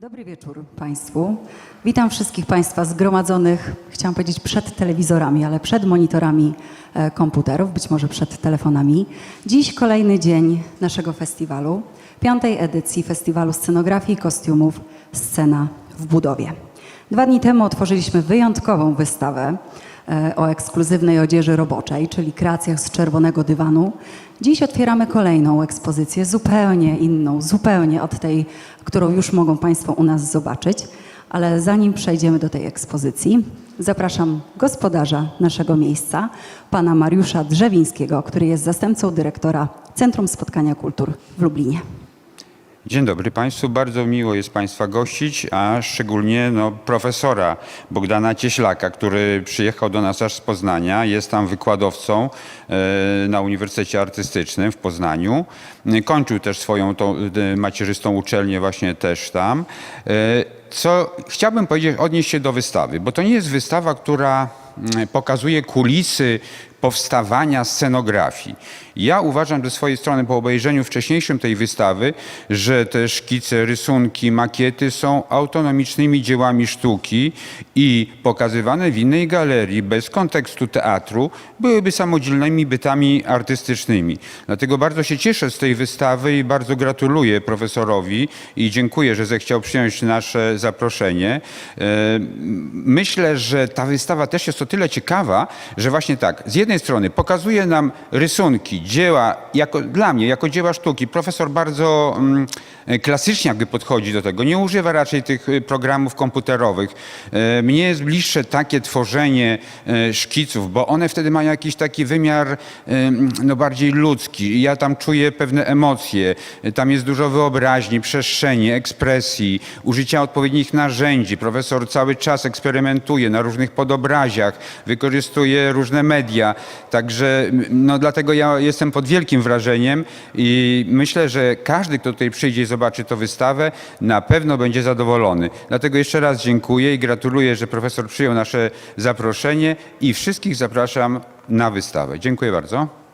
Dobry wieczór Państwu. Witam wszystkich Państwa zgromadzonych, chciałam powiedzieć przed telewizorami, ale przed monitorami e, komputerów, być może przed telefonami. Dziś kolejny dzień naszego festiwalu, piątej edycji Festiwalu Scenografii i Kostiumów Scena w Budowie. Dwa dni temu otworzyliśmy wyjątkową wystawę o ekskluzywnej odzieży roboczej, czyli kreacjach z czerwonego dywanu. Dziś otwieramy kolejną ekspozycję, zupełnie inną, zupełnie od tej, którą już mogą Państwo u nas zobaczyć. Ale zanim przejdziemy do tej ekspozycji, zapraszam gospodarza naszego miejsca, pana Mariusza Drzewińskiego, który jest zastępcą dyrektora Centrum Spotkania Kultur w Lublinie. Dzień dobry Państwu. Bardzo miło jest Państwa gościć, a szczególnie no, profesora Bogdana Cieślaka, który przyjechał do nas aż z Poznania. Jest tam wykładowcą e, na Uniwersytecie Artystycznym w Poznaniu. Kończył też swoją tą, e, macierzystą uczelnię właśnie też tam. E, co chciałbym powiedzieć, odnieść się do wystawy, bo to nie jest wystawa, która mm, pokazuje kulisy powstawania scenografii. Ja uważam ze swojej strony po obejrzeniu wcześniejszym tej wystawy, że te szkice, rysunki, makiety są autonomicznymi dziełami sztuki i pokazywane w innej galerii bez kontekstu teatru byłyby samodzielnymi bytami artystycznymi. Dlatego bardzo się cieszę z tej wystawy i bardzo gratuluję profesorowi i dziękuję, że zechciał przyjąć nasze zaproszenie. E, Myślę, że ta wystawa też jest o tyle ciekawa, że właśnie tak, z jednej strony pokazuje nam rysunki, dzieła, jako, dla mnie, jako dzieła sztuki. Profesor bardzo mm, klasycznie jakby podchodzi do tego, nie używa raczej tych y, programów komputerowych. E, Mnie jest bliższe takie tworzenie e, szkiców, bo one wtedy mają jakiś taki wymiar em, no, bardziej ludzki. Ja tam czuję pewne emocje, tam jest dużo wyobraźni, przestrzeni, ekspresji, użycia odpowiednich narzędzi. Profesor cały czas eksperymentuje na różnych podobraziach, wykorzystuje różne media. Także no, dlatego ja jestem pod wielkim wrażeniem i myślę, że każdy, kto tutaj przyjdzie i zobaczy tę wystawę, na pewno będzie zadowolony. Dlatego jeszcze raz dziękuję i gratuluję, że profesor przyjął nasze zaproszenie i wszystkich zapraszam na wystawę. Dziękuję bardzo.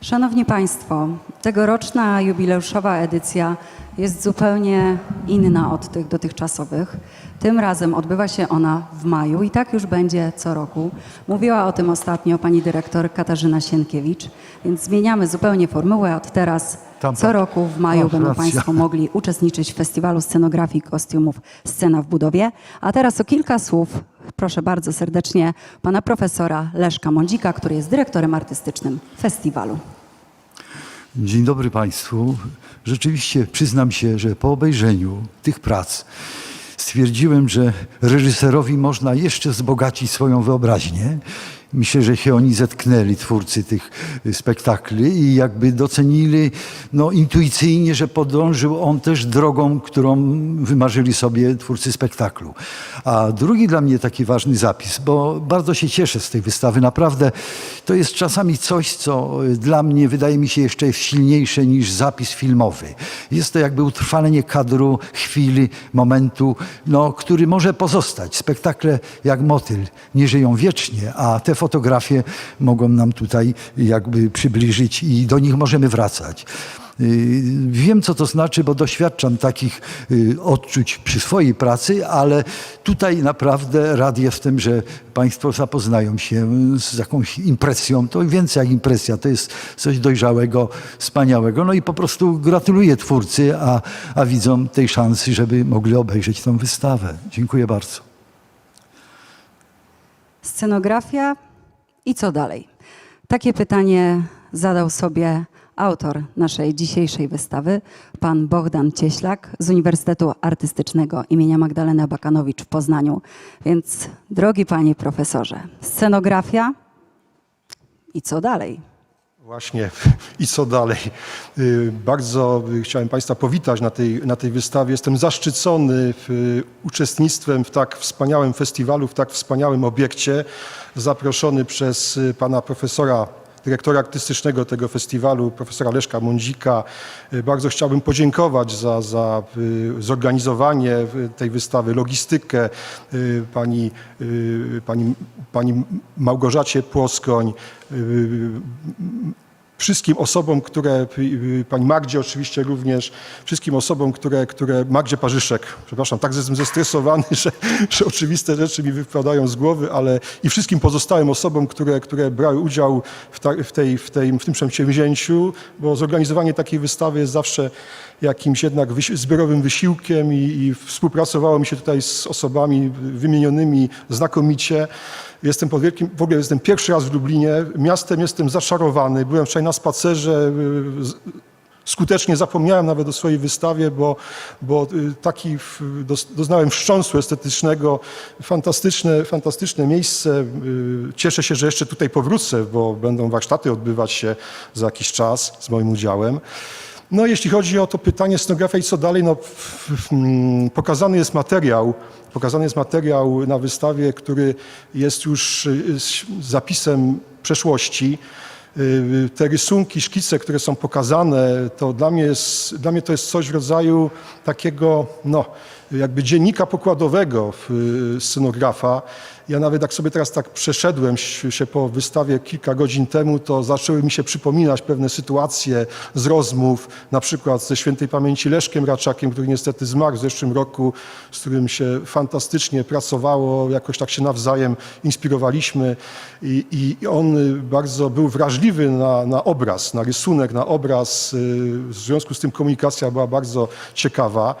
Szanowni Państwo, tegoroczna jubileuszowa edycja jest zupełnie inna od tych dotychczasowych. Tym razem odbywa się ona w maju i tak już będzie co roku. Mówiła o tym ostatnio pani dyrektor Katarzyna Sienkiewicz, więc zmieniamy zupełnie formułę. Od teraz co tak. roku w maju będą racja. Państwo mogli uczestniczyć w festiwalu scenografii i kostiumów Scena w budowie. A teraz o kilka słów proszę bardzo serdecznie pana profesora Leszka Mądzika, który jest dyrektorem artystycznym festiwalu. Dzień dobry Państwu. Rzeczywiście przyznam się, że po obejrzeniu tych prac stwierdziłem, że reżyserowi można jeszcze wzbogacić swoją wyobraźnię. Myślę, że się oni zetknęli, twórcy tych y, spektakli i jakby docenili no, intuicyjnie, że podążył on też drogą, którą wymarzyli sobie twórcy spektaklu. A drugi dla mnie taki ważny zapis, bo bardzo się cieszę z tej wystawy. Naprawdę to jest czasami coś, co y, dla mnie wydaje mi się jeszcze silniejsze niż zapis filmowy. Jest to jakby utrwalenie kadru, chwili, momentu, no, który może pozostać. Spektakle jak motyl nie żyją wiecznie, a te fotografie mogą nam tutaj jakby przybliżyć i do nich możemy wracać. Y, Wiem, co to znaczy, bo doświadczam takich y, odczuć przy swojej pracy, ale tutaj naprawdę rad jestem, że Państwo zapoznają się z jakąś impresją. To więcej jak impresja, to jest coś dojrzałego, wspaniałego. No i po prostu gratuluję twórcy, a, a widzom tej szansy, żeby mogli obejrzeć tę wystawę. Dziękuję bardzo. Scenografia i co dalej? Takie pytanie zadał sobie autor naszej dzisiejszej wystawy, pan Bogdan Cieślak z Uniwersytetu Artystycznego imienia Magdaleny Abakanowicz w Poznaniu. Więc, drogi panie profesorze, scenografia i co dalej? Właśnie. I co dalej? Y, Bardzo chciałem Państwa powitać na tej, na tej wystawie. Jestem zaszczycony uczestnictwem w tak wspaniałym festiwalu, w tak wspaniałym obiekcie. Zaproszony przez pana profesora, dyrektora artystycznego tego festiwalu, profesora Leszka Mądzika. Y, Bardzo chciałbym podziękować za, za y, zorganizowanie y, tej wystawy, logistykę pani, pani, pani Małgorzacie Płoskoń, wszystkim osobom, które, y, pani Magdzie oczywiście również, wszystkim osobom, które, które Magdzie Parzyszek, przepraszam, tak jestem zestresowany, że, że oczywiste rzeczy mi wypadają z głowy, ale i wszystkim pozostałym osobom, które, które brały udział w, ta, w, tej, w, tej, w tym przedsięwzięciu, bo zorganizowanie takiej wystawy jest zawsze jakimś jednak zbiorowym wysiłkiem i, i współpracowało mi się tutaj z osobami wymienionymi znakomicie. Jestem pod wielkim, w ogóle jestem pierwszy raz w Lublinie. Miastem jestem zaczarowany. Byłem wczoraj na spacerze. y, Skutecznie zapomniałem nawet o swojej wystawie, bo, bo y, taki doznałem wstrząsu estetycznego. Fantastyczne, fantastyczne miejsce. Y, Cieszę się, że jeszcze tutaj powrócę, bo będą warsztaty odbywać się za jakiś czas z moim udziałem. No, jeśli chodzi o to pytanie scenografia i co dalej, no, mm, pokazany jest materiał, pokazany jest materiał na wystawie, który jest już y, zapisem przeszłości. Y, Te rysunki, szkice, które są pokazane, to dla mnie, jest, dla mnie to jest coś w rodzaju takiego, no, jakby dziennika pokładowego y, scenografa. Ja nawet jak sobie teraz tak przeszedłem się po wystawie kilka godzin temu, to zaczęły mi się przypominać pewne sytuacje z rozmów, na przykład ze świętej pamięci Leszkiem Raczakiem, który niestety zmarł w zeszłym roku, z którym się fantastycznie pracowało, jakoś tak się nawzajem inspirowaliśmy i, i on bardzo był wrażliwy na, na obraz, na rysunek, na obraz. y, W związku z tym komunikacja była bardzo ciekawa.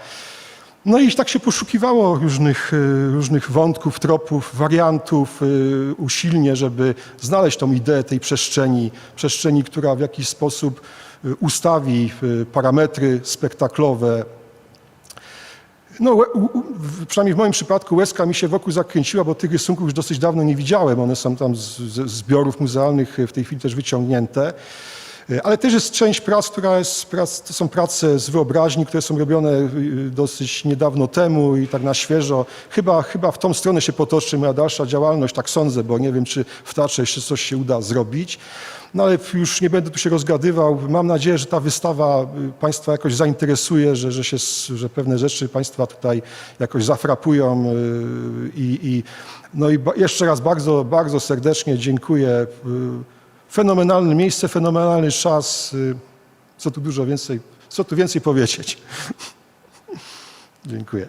No i tak się poszukiwało różnych, y, różnych wątków, tropów, wariantów y, usilnie, żeby znaleźć tą ideę tej przestrzeni, przestrzeni, która w jakiś sposób y, ustawi parametry spektaklowe. No, przynajmniej w moim przypadku łezka mi się wokół zakręciła, bo tych rysunków już dosyć dawno nie widziałem. One są tam z, ze zbiorów muzealnych w tej chwili też wyciągnięte. Y, Ale też jest część prac, która jest, to są prace z wyobraźni, które są robione y, dosyć niedawno temu i tak na świeżo. Chyba, chyba w tą stronę się potoczy moja dalsza działalność, tak sądzę, bo nie wiem, czy w teatrze jeszcze coś się uda zrobić. No ale już nie będę tu się rozgadywał. Mam nadzieję, że ta wystawa y, Państwa jakoś zainteresuje, że, że, się, że pewne rzeczy Państwa tutaj jakoś zafrapują y, i, i no i jeszcze raz bardzo, bardzo serdecznie dziękuję. Fenomenalne miejsce, fenomenalny czas. Y, Co tu dużo więcej, co tu więcej powiedzieć. Dziękuję.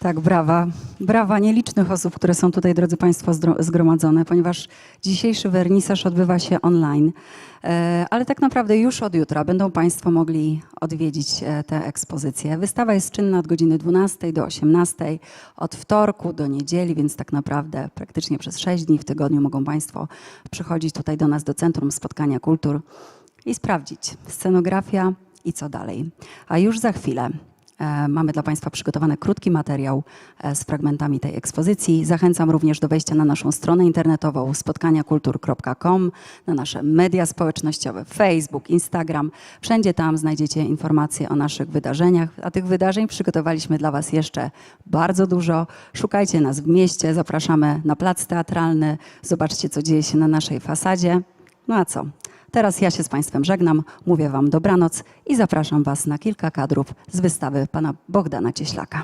Tak, brawa. Brawa nielicznych osób, które są tutaj, drodzy Państwo, zgromadzone, ponieważ dzisiejszy wernisaż odbywa się online. E, Ale tak naprawdę już od jutra będą Państwo mogli odwiedzić e, tę ekspozycję. Wystawa jest czynna od godziny 12 do 18, od wtorku do niedzieli, więc tak naprawdę praktycznie przez 6 dni w tygodniu mogą Państwo przychodzić tutaj do nas do Centrum Spotkania Kultur i sprawdzić scenografia i co dalej. A już za chwilę Mamy dla Państwa przygotowany krótki materiał e, z fragmentami tej ekspozycji. Zachęcam również do wejścia na naszą stronę internetową spotkaniakultur.com, na nasze media społecznościowe, Facebook, Instagram. Wszędzie tam znajdziecie informacje o naszych wydarzeniach, a tych wydarzeń przygotowaliśmy dla Was jeszcze bardzo dużo. Szukajcie nas w mieście, zapraszamy na plac teatralny, zobaczcie, co dzieje się na naszej fasadzie. No a co? Teraz ja się z Państwem żegnam, mówię Wam dobranoc i zapraszam Was na kilka kadrów z wystawy pana Bogdana Cieślaka.